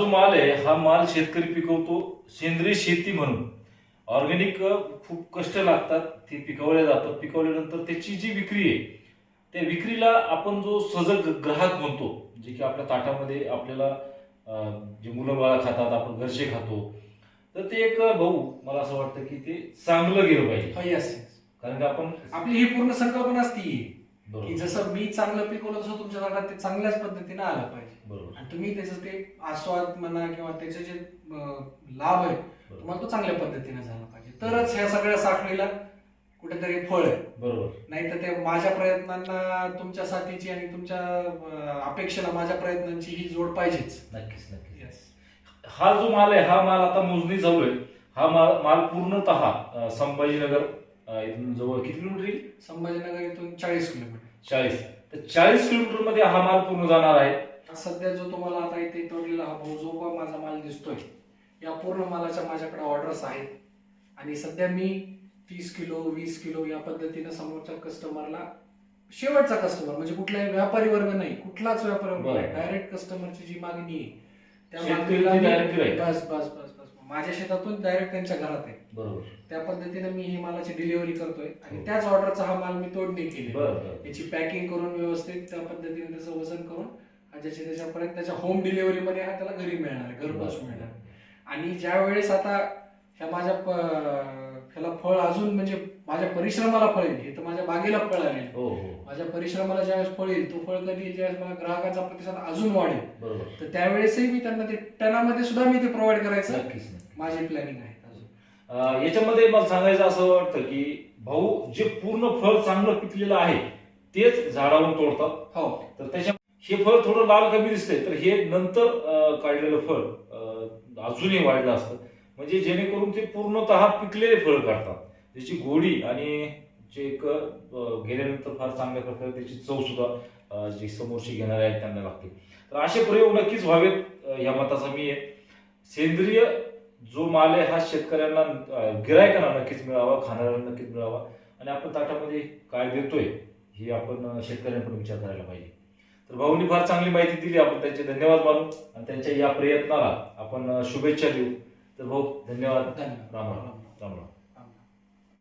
जो माल आहे हा माल शेतकरी पिकवतो सेंद्रिय शेती म्हणून. ऑर्गॅनिक खूप कष्ट लागतात ते पिकवले जातात. पिकवल्यानंतर त्याची जी विक्री आहे त्या विक्रीला आपण जो सजग ग्राहक म्हणतो जे की आपल्या ताटामध्ये आपल्याला जे मुलं बाळा खातात आपण घरचे खातो तर ते एक भाऊ मला असं वाटतं की ते चांगलं गेलं पाहिजे. येस कारण की आपण आपली ही पूर्ण संकल्पना असती. की जसं मी चांगलं पिकवलं तसं तुमच्या ताटात ते चांगल्याच पद्धतीने आलं पाहिजे. बरोबर. आणि तुम्ही त्याचं ते आस्वाद म्हणा किंवा त्याचे जे अं, लाभ आहे तुम्हाला तो चांगल्या पद्धतीने झाला पाहिजे. तरच ह्या सगळ्या साखळीला कुठेतरी फळ आहे. बरोबर. नाही तर ते माझ्या प्रयत्नांना तुमच्या साथीची आणि तुमच्या अं, अपेक्षेला माझ्या प्रयत्नांची ही जोड पाहिजेच. नक्कीच नक्कीच. येस हा जो माल आहे हा माल आता मोजणी चालू आहे. हा माल माल पूर्णतः अं, संभाजीनगर इथून जवळ किती किलोमीटर येईल? संभाजीनगर इथून चाळीस किलोमीटर. चाळीस. तर चाळीस किलोमीटरमध्ये हा माल पूर्ण जाणार आहे. सध्या जो तुम्हाला आता इथे तोडलेला हा भाऊ जो माझा माल दिसतोय या पूर्ण मालाच्या माझ्याकडे ऑर्डर्स आहेत. आणि सध्या मी तीस किलो वीस किलो या पद्धतीने समोरच्या कस्टमरला शेवटचा कस्टमर म्हणजे कुठलाही व्यापारी वर्ग नाही कुठलाच व्यापारी वर्ग नाही. डायरेक्ट कस्टमरची जी मागणी आहे त्या मागणीला. बस बस बस बस. माझ्या शेतातून डायरेक्ट त्यांच्या घरात आहे. बरोबर. त्या पद्धतीने मी ही मालाची डिलिव्हरी करतोय आणि हो. त्याच ऑर्डरचा हा माल मी तोडणी केली. बरं याची पॅकिंग करून व्यवस्थित त्या पद्धतीने त्याचं वजन करून हा ज्याच्या त्याच्यापर्यंत त्याच्या होम डिलिव्हरी मध्ये हा त्याला घरी मिळणार आहे घरपोच मिळणार आणि ज्या वेळेस आता ह्या माझ्या ह्याला फळ अजून म्हणजे माझ्या परिश्रमाला फळ येईल. हे तर माझ्या बागेला फळ आले हो हो. माझ्या परिश्रमाला ज्यावेळेस फळ येईल तो फळ कधी ज्यावेळेस मला ग्राहकांचा प्रतिसाद अजून वाढेल बरोबर. तर त्यावेळेसही मी त्यांना ते टनामध्ये सुद्धा मी ते प्रोव्हाइड करायचं. नक्कीच नक्कीच. माझी प्लॅनिंग आहे अजून. अं, याच्यामध्ये मला सांगायचं असं वाटतं की भाऊ जे पूर्ण फळ चांगलं पिकलेलं आहे तेच झाडावरून तोडतात. हो. तर त्याच्या हे फळ थोडं लाल कमी दिसतंय तर हे नंतर अं, काढलेलं फळ अं, अजूनही वाढलं असतं. म्हणजे जेणेकरून ते पूर्णतः पिकलेले फळ काढतात. त्याची गोडी आणि जे एक गेल्यानंतर फार चांगल्या प्रकारे त्याची चव सुद्धा जे समोरचे घेणारे आहेत त्यांना लागते. तर असे प्रयोग नक्कीच व्हावेत या मताचा मी आहे सेंद्रिय जो माल आहे हा शेतकऱ्यांना गिरायकांना नक्कीच मिळावा खाणाऱ्यांना नक्कीच मिळावा. आणि आपण ताटामध्ये काय देतोय हे आपण शेतकऱ्यांकडून विचार करायला पाहिजे. तर भाऊंनी फार चांगली माहिती दिली आपण त्यांचे धन्यवाद मानू. आणि त्यांच्या या प्रयत्नाला आपण शुभेच्छा देऊ. तर भाऊ धन्यवाद. धन्यवाद. राम राम राम राम.